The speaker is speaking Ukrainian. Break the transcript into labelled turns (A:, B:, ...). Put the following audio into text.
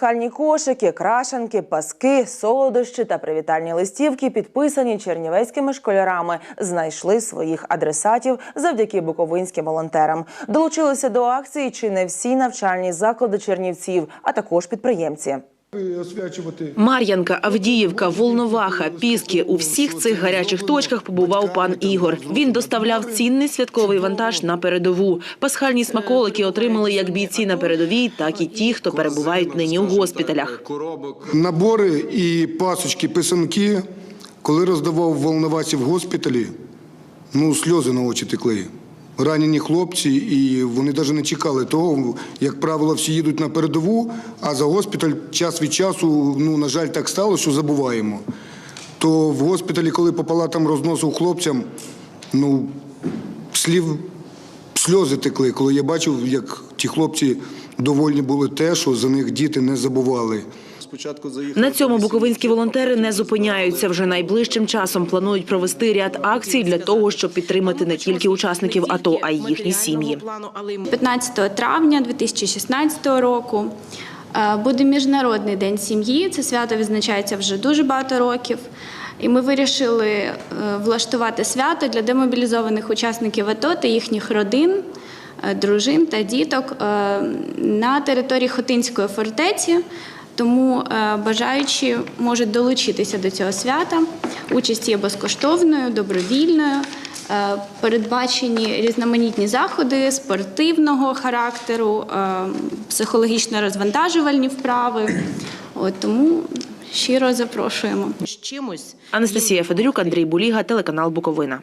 A: Пасхальні кошики, крашанки, паски, солодощі та привітальні листівки, підписані чернівецькими школярами, знайшли своїх адресатів завдяки буковинським волонтерам. Долучилися до акції чи не всі навчальні заклади Чернівців, а також підприємці.
B: Освячувати.
C: Мар'янка, Авдіївка, Волноваха, Піски. У всіх цих гарячих точках побував пан Ігор. Він доставляв цінний святковий вантаж на передову. Пасхальні смаколики отримали як бійці на передовій, так і ті, хто перебувають нині у госпіталях.
B: Набори і пасочки, писанки, коли роздавав волноваці в госпіталі, ну, сльози на очі текли. Ранені хлопці, і вони навіть не чекали того. Як правило, всі їдуть на передову, а за госпіталь час від часу, ну, на жаль, так стало, що забуваємо. То в госпіталі, коли по палатам розносив хлопцям, ну, слів, сльози текли, коли я бачив, як ті хлопці довольні були те, що за них діти не забували.
D: Спочатку заїхали.
C: На цьому буковинські волонтери не зупиняються. Вже найближчим часом планують провести ряд акцій для того, щоб підтримати не тільки учасників АТО, а й їхні сім'ї.
E: 15 травня 2016 року е, буде Міжнародний день сім'ї. Це свято відзначається вже дуже багато років. І ми вирішили е, влаштувати свято для демобілізованих учасників АТО та їхніх родин, е, дружин та діток на території Хотинської фортеці. Тому е, бажаючі можуть долучитися до цього свята. Участь є безкоштовною, добровільною. Е, Передбачені різноманітні заходи спортивного характеру, е, психологічно-розвантажувальні вправи. От тому щиро запрошуємо.
C: Анастасія Федорюк, Андрій Буліга, телеканал Буковина.